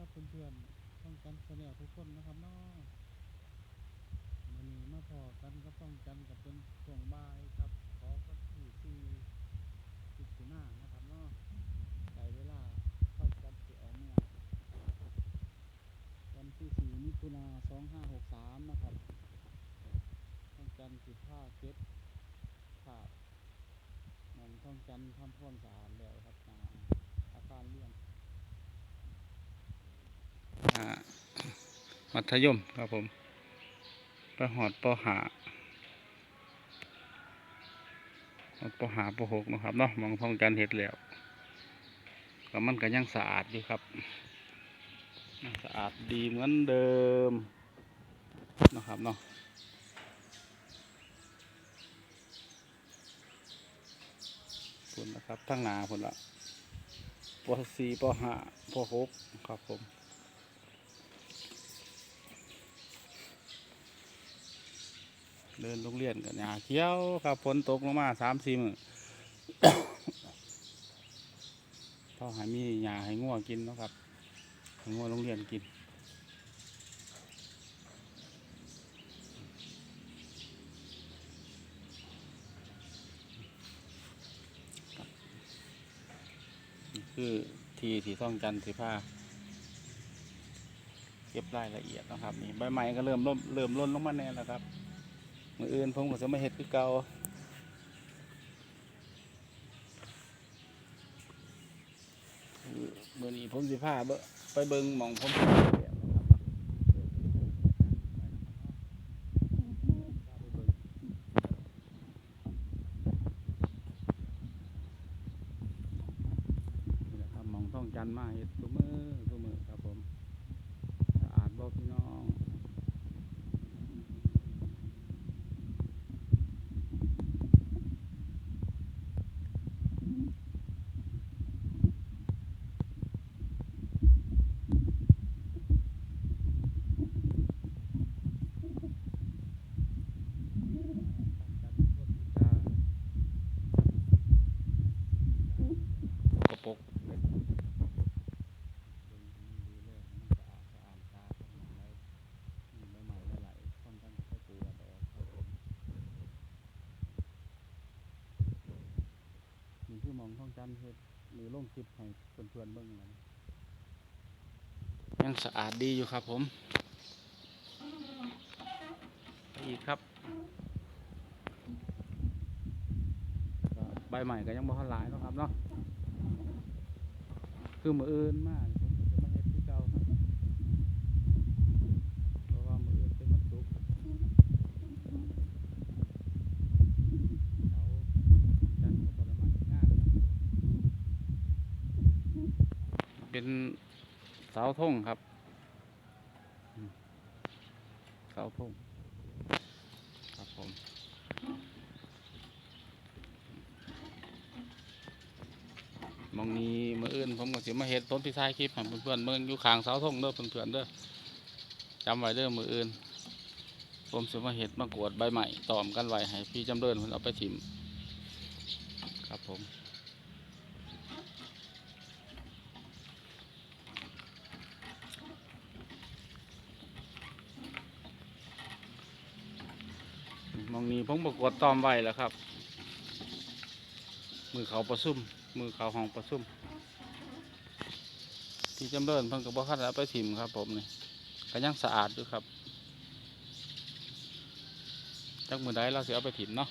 ครับเพื่อนๆต้องกันแสนลทุกคนนะครับเนาะมันนี้มาพอกันก็ต้องกันกับเป็นช่งบายครับขอก็ที่สี่สิบสี่หน้านะครับเนาะใส่เวลาเข้ากันสิออกเมื่อวันที่สี่มิถุนาสองห้าหกสามนะครับต้องกันสิบห้าเก็บภาพหมองต้องกันทำความสาดแล้วครับอาอาคารเรียนอ่า มัธยมครับผมไปหอดปหาหอดปหาปหกนะครับเนาะมองทองจันทร์เห็ดแล้วก็มันก็ยังสะอาดอยู่ครับสะอาดดีเหมือนเดิมนะครับเนาะพุ่นะครับทั้งนาพุ่นละปสี่ปห้าปหกครับผม เดินโรงเรียนกันหญ้าเขียวครับฝนตกลงมาสามสี่มื้อพอให้มีหญ้าให้งัวกินนะครับให้งัวโรงเรียนกินคือทีที่ต้องจันทร์สิผ้าเก็บรายละเอียดนะครับนี่ใบไม้ก็เริ่มร่มเริ่มร่นลงมาแน่แล้วครับ มืออื่นผมก็จะมาเฮ็ดคือเก่ามือนี้ผมสิพาเบไปเบิ่งมองผมมองต้องจันมาเฮ็ดทุกมือทุกมือครับผมสะอาดบ่พี่น้อง กระปกนี่คือหมองท่องจันทร์ เฮ็ดหรือลงคลิปให้เพื่อนๆเบิ่งนั่นยังสะอาดดีอยู่ครับผมไปอีกครับก็ใบใหม่ก็ยังบ่ทันหลายเนาะครับเนาะคือมืออื่นมากผมก็จะมาเฮ็ดที่เก่าครับเพราะว่ามืออื่นเป็นวันศุกร์เสาร์จันทร์ก็บ่ได้มาเฮ็ดงานครับ เป็นเสาธงครับเสาธงครับผมมองนี้มืออื่นผมก็สิมาเฮ็ดต้นพิซายคลิปเพื่อนๆเมืองอยู่ข้างเสาธงเด้อเพื่อนๆเด้อจำไว้เด้อมืออื่น ผมสิมาเฮ็ดมากวดใบใหม่ตอมกันไว้ให้พี่จำเริญเพิ่นเอาไปถิ่มครับผมหมอง นี้ผมประกวดตอมไว้แล้วครับ มือเขาประซุ่มมือเขาห้องประซุ่มที่จำเริญเพิ่งกับบ่คันแล้วไปถิ่มครับ ผมนี่ก็ยังสะอาดอยู่ครับจักมือใดเราเสิเอาไปถิ่มเนาะ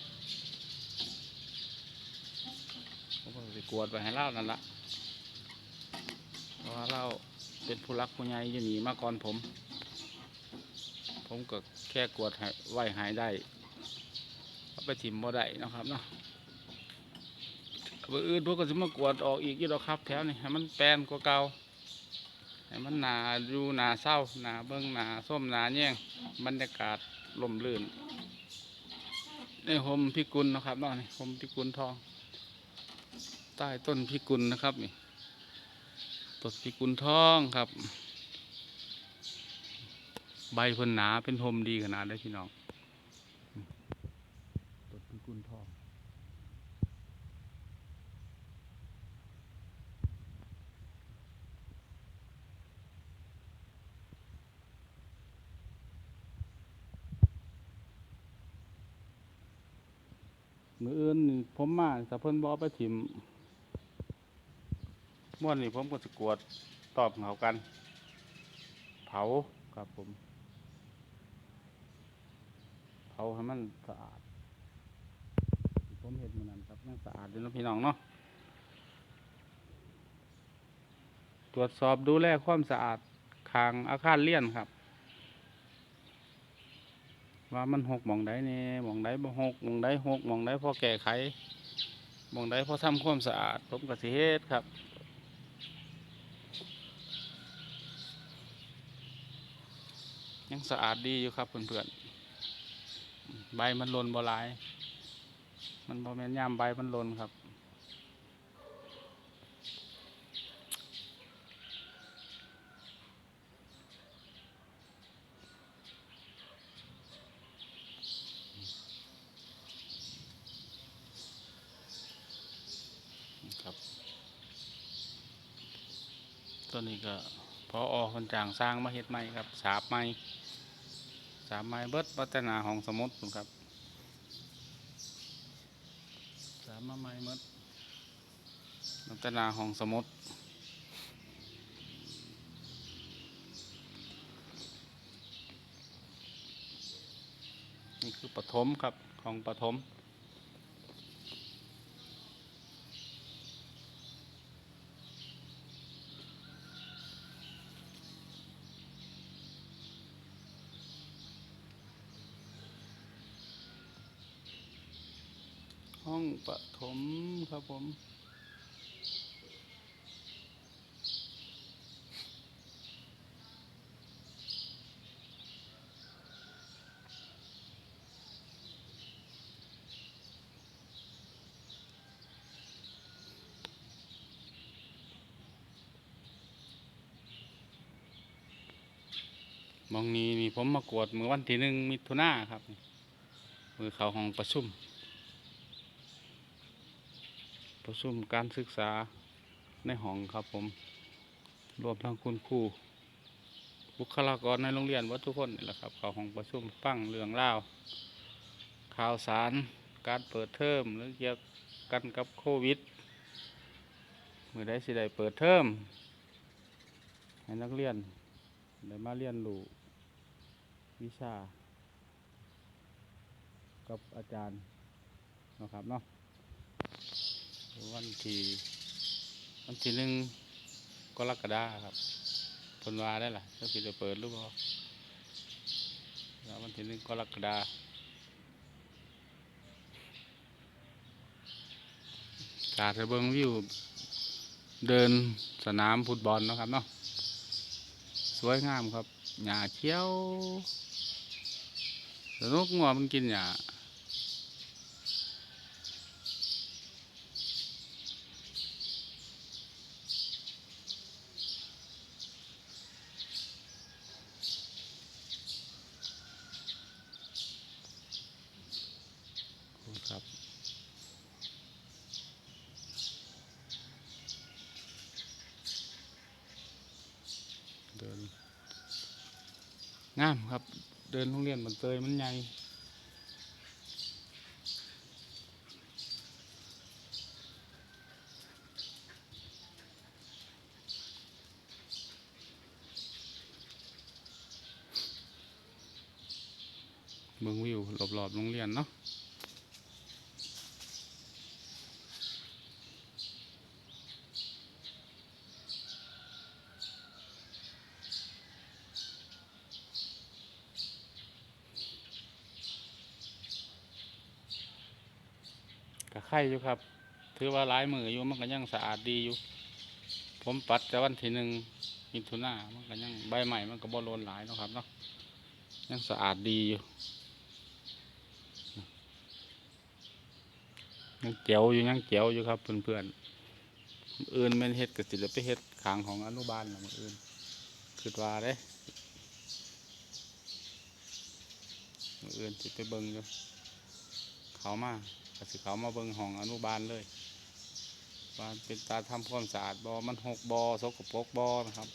ผมก็สิกวดไปให้เล่านั่นละเพราะว่าเราเป็นผู้รักผู้ใหญ่อยู่นี่มาก่อนผม ผมก็แค่กวดให้ไว้หายได้ เอาไปถิ่มบ่ได้นะครับเนาะเบออื่นพวกก็จะมากวดออกอีกอยู่ดอกครับ แถวนี้ให้มันแปลนกว่าเก่าให้มันหนาดูหนาเศร้าหนาเบิ้งหนาส้มหนาแย่งบรรยากาศลมลื่นในหมพิกุลนะครับเนาะนี่หมพิกุลทอง ใต้ต้นพิกุลนะครับนี่ต้นพิกุลทองครับ ใบพิ่นหนาเป็นหมดีขนาดได้พี่น้องต้นพิกุลทอง น มืออื่นผมมาถ้าเพิ่นบอไปถิ่มม่วนนี่ผมก็จะกวดตอบเขากัน เผาครับผม เผาให้มันสะอาด ผมเห็นมันนั้นครับยังสะอาดอยู่เนาะพี่น้องเนาะตรวจสอบดูแลความสะอาดคางอาคารเรียนครับ ว่ามันหกหมองได้เนี่ยหมองไดบ่หกหมองได้หกหมองได้พอแก้ไขหมองได้พอทำความสะอาดผมก็สิเฮ็ดครับยังสะอาดดีอยู่ครับเพื่อนๆใบมันหล่นบ่หลาย มันบ่แม่นยามใบมันหล่นครับ ตัวนี้ก็พอออกคนจ้างสร้างมาเฮ็ดใหม่ครับ สาบใหม่สาบใหม่เบิดวัฒนาห้องสมุดครับ สาบมาใหม่เบิดวัฒนาห้องสมุดนี่คือปฐมครับของปฐม ปฐมครับผมมองนี้นี่ผมมากวดเมื่อวันที่หนึ่งมิถุนาครับ มือเขาห้องประชุม ประชุมการศึกษาในห้องครับผม รวมทั้งคุณครูบุคลากรในโรงเรียนวัดทุกคนนี่แหละครับ เขาห้องประชุมฟังเรื่องเล่าข่าวสารการเปิดเทอมหรือเกี่ยวกันกับโควิดเมื่อได้สิได้เปิดเทอมให้นักเรียนได้มาเรียนรู้วิชา กับอาจารย์นะครับเนาะ วันที่วันที่หนึ่งกรกฎาครับพนวาได้ล่ะจะปิดจะเปิดรือเปล่าแล้ววันที่หนึ่งกรกฎาการจะเบิ้งวิวเดินสนามฟุตบอลนะครับเนาะสวยงามครับหญ้าเขียวสนุกงัวมันกินหญ้า ครับ เดินงามครับ เดินโรงเรียนมันเตยมันใหญ่เมืองวิวรอบๆโรงเรียนเนาะ ไข่อยู่ครับ ถือว่าหลายมืออยู่มันก็ยังสะอาดดีอยู่ ผมปัดแต่วันที่หนึ่งมิถุนามันก็ยังใบใหม่มันก็บ่โลนหลายนะครับเนาะยังสะอาดดีอยู่ยังเจียวอยู่ยังเจียวอยู่ครับเพื่อนๆอื่นแม่นเฮ็ดก็สิได้ไปเฮ็ดขางของอนุบาลนะมืออื่นคิดว่าเด้มืออื่นสิไปเบิ่งอยู่เขามา ก็สิเขามาเบิ่งห้องอนุบาลเลยบาาเป็นตาทำาความสะอาดบอมันหกบอสกปรกบอนะครับ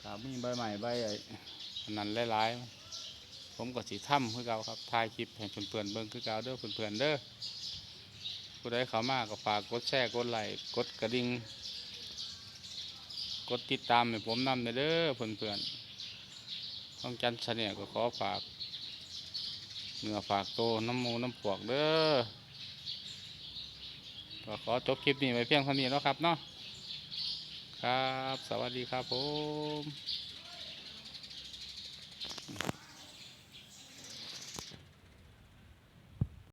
ถ้ามีใบใหม่ใบไอ้นั้นหลายๆผมก็สีถ้ำคือเก่าครับถ่ายคลิปแห่งเพื่อนเบิ่งคือเก่าเด้อเพื่อนเด้อผู้ใดเขามากก็ฝากกดแชร์กดไลค์กดกระดิ่งกดติดตามให้ผมนำในเด้อเพื่อนๆต้องจันทร์เสน่ห์ก็ขอฝากเนื้อฝากโตน้ำมูน้ำพวกเด้อ ก็ขอจบคลิปนี้ไว้เพียงเท่านี้แล้วครับเนาะครับ สวัสดีครับผม